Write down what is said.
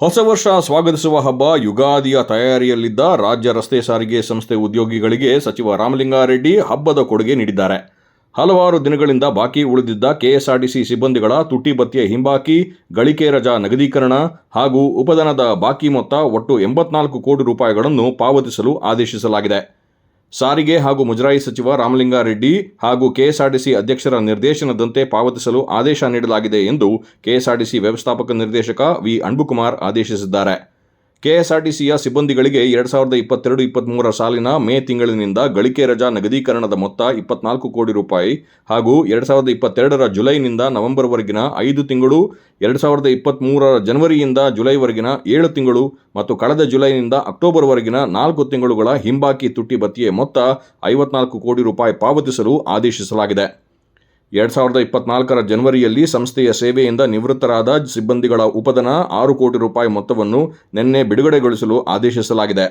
ಹೊಸ ವರ್ಷ ಸ್ವಾಗತಿಸುವ ಹಬ್ಬ ಯುಗಾದಿಯ ತಯಾರಿಯಲ್ಲಿದ್ದ ರಾಜ್ಯ ರಸ್ತೆ ಸಾರಿಗೆ ಸಂಸ್ಥೆ ಉದ್ಯೋಗಿಗಳಿಗೆ ಸಚಿವ ರಾಮಲಿಂಗಾರೆಡ್ಡಿ ಹಬ್ಬದ ಕೊಡುಗೆ ನೀಡಿದ್ದಾರೆ. ಹಲವಾರು ದಿನಗಳಿಂದ ಬಾಕಿ ಉಳಿದಿದ್ದ ಕೆಎಸ್ಆರ್ಟಿಸಿ ಸಿಬ್ಬಂದಿಗಳ ತುಟಿ ಹಿಂಬಾಕಿ, ಗಳಿಕೆ ರಜಾ ನಗದೀಕರಣ ಹಾಗೂ ಉಪಧನದ ಬಾಕಿ ಮೊತ್ತ ಒಟ್ಟು ಎಂಬತ್ನಾಲ್ಕು ಕೋಟಿ ರೂಪಾಯಿಗಳನ್ನು ಪಾವತಿಸಲು ಆದೇಶಿಸಲಾಗಿದೆ. ಸಾರಿಗೆ ಹಾಗೂ ಮುಜರಾಯಿ ಸಚಿವ ರಾಮಲಿಂಗಾರೆಡ್ಡಿ ಹಾಗೂ ಕೆಎಸ್ಆರ್ಟಿಸಿ ಅಧ್ಯಕ್ಷರ ನಿರ್ದೇಶನದಂತೆ ಪಾವತಿಸಲು ಆದೇಶ ನೀಡಲಾಗಿದೆ ಎಂದು ಕೆಎಸ್ಆರ್ಟಿಸಿ ವ್ಯವಸ್ಥಾಪಕ ನಿರ್ದೇಶಕ ವಿ. ಅಣ್ಬುಕುಮಾರ್ ಆದೇಶಿಸಿದ್ದಾರೆ. ಕೆಎಸ್ಆರ್ಟಿಸಿಯ ಸಿಬ್ಬಂದಿಗಳಿಗೆ ಎರಡು ಸಾವಿರದ ಇಪ್ಪತ್ತೆರಡು ಇಪ್ಪತ್ತ್ಮೂರರ ಸಾಲಿನ ಮೇ ತಿಂಗಳಿನಿಂದ ಗಳಿಕೆ ರಜಾ ನಗದೀಕರಣದ ಮೊತ್ತ ಇಪ್ಪತ್ನಾಲ್ಕು ಕೋಟಿ ರೂಪಾಯಿ ಹಾಗೂ ಎರಡು ಸಾವಿರದ ಇಪ್ಪತ್ತೆರಡರ ಜುಲೈನಿಂದ ನವೆಂಬರ್ವರೆಗಿನ ಐದು ತಿಂಗಳು, ಎರಡು ಸಾವಿರದ ಇಪ್ಪತ್ತ್ಮೂರರ ಜನವರಿಯಿಂದ ಜುಲೈವರೆಗಿನ ಏಳು ತಿಂಗಳು ಮತ್ತು ಕಳೆದ ಜುಲೈನಿಂದ ಅಕ್ಟೋಬರ್ವರೆಗಿನ ನಾಲ್ಕು ತಿಂಗಳುಗಳ ಹಿಂಬಾಕಿ ತುಟ್ಟಿ ಬತ್ತಿಯ ಮೊತ್ತ ಐವತ್ನಾಲ್ಕು ಕೋಟಿ ರೂಪಾಯಿ ಪಾವತಿಸಲು ಆದೇಶಿಸಲಾಗಿದೆ. ಎರಡು ಸಾವಿರದ ಇಪ್ಪತ್ನಾಲ್ಕರ ಜನವರಿಯಲ್ಲಿ ಸಂಸ್ಥೆಯ ಸೇವೆಯಿಂದ ನಿವೃತ್ತರಾದ ಸಿಬ್ಬಂದಿಗಳ ಉಪಧನ ಆರು ಕೋಟಿ ರೂಪಾಯಿ ಮೊತ್ತವನ್ನು ನಿನ್ನೆ ಬಿಡುಗಡೆಗೊಳಿಸಲು ಆದೇಶಿಸಲಾಗಿದೆ.